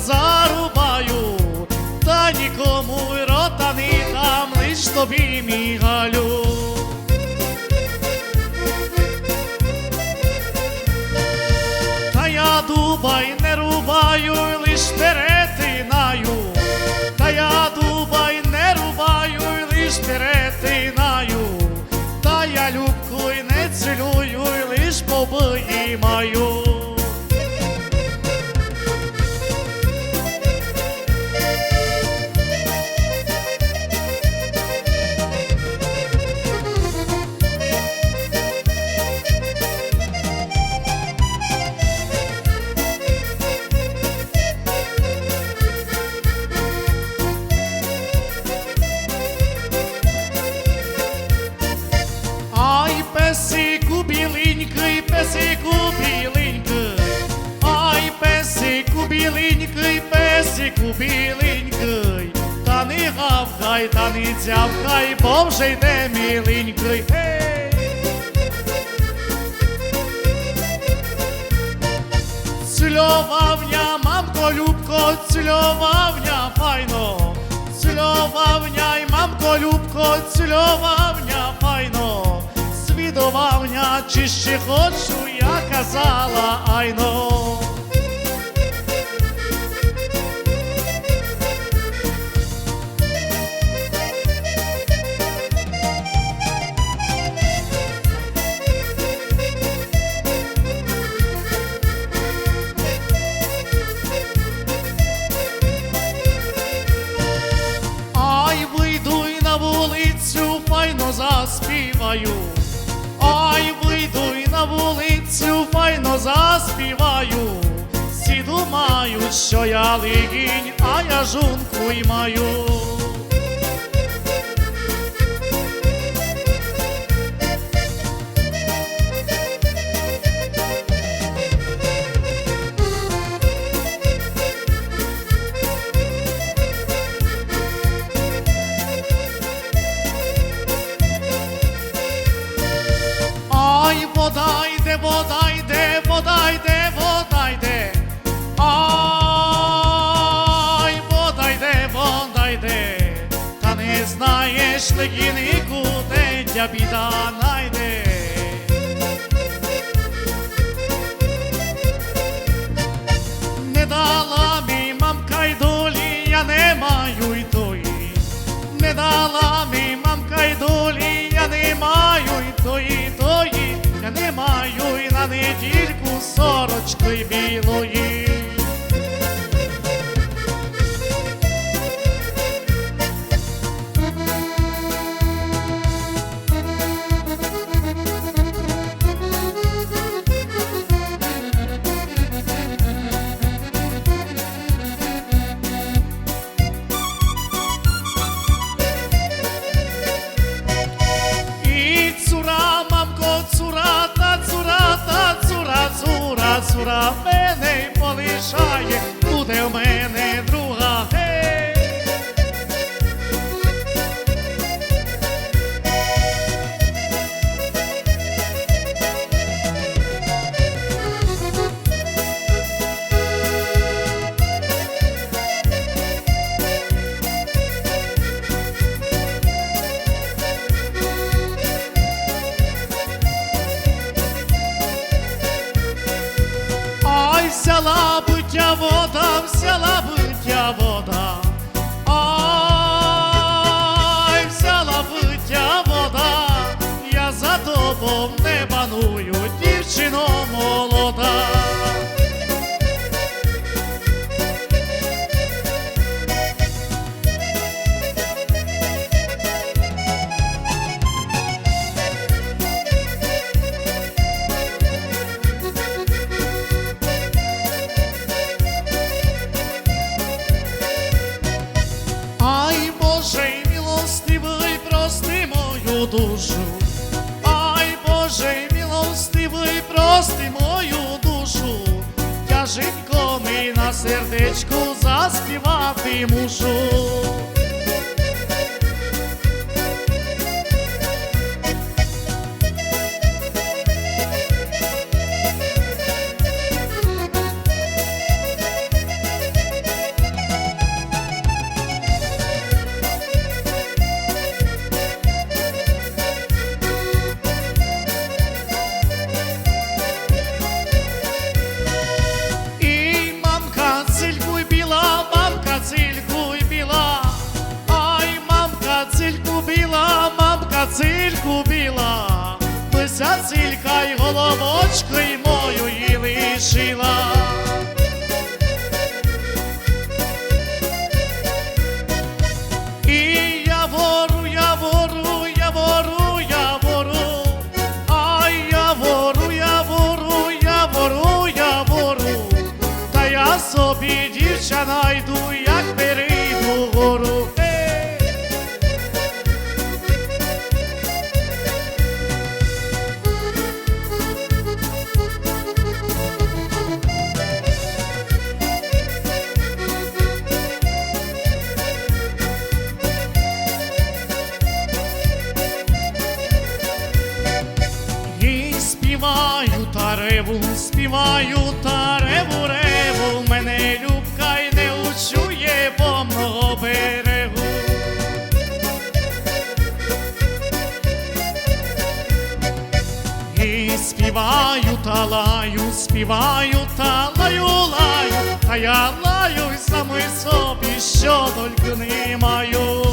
зарубаю, та нікому рота не дам, лиш тобі мігалю. Та я дуба й не рубаю, лиш перетинаю, та я дуба й не рубаю, лиш перетинаю. Не гавкай, та не дзявкай, бо вже йде міленький. Гей! Цільовавня, мамко, любко, цільовавня, файно, цільовавня, й мамко, любко, цільовавня, файно, свідовавня, чи ще хочу, я казала, айно. Заспіваю. Ай, вийду і на вулицю, файно заспіваю. Всі думають, що я лигінь, а я жунку й маю. Знаєш легінику, де тя біда найде. Не дала мій мамка й долі, я не маю й тої. Не дала мій мамка й долі, я не маю й тої, тої, я не маю й на недільку сорочки білої. love. Взяла вот там взяла биття вода. Ай, прости мою душу. Тяженько не на сердечку заспівати мушу. Ця цилька й головочкою мою і лишила. І я вору, я вору, вору, я я вору, я вору, вору, та я собі дівча найду, співаю та реву, реву, мене любка й не учує по берегу. І співаю та лаю, співаю та лаю, лаю, та я лаю й саме собі, що тільки не маю.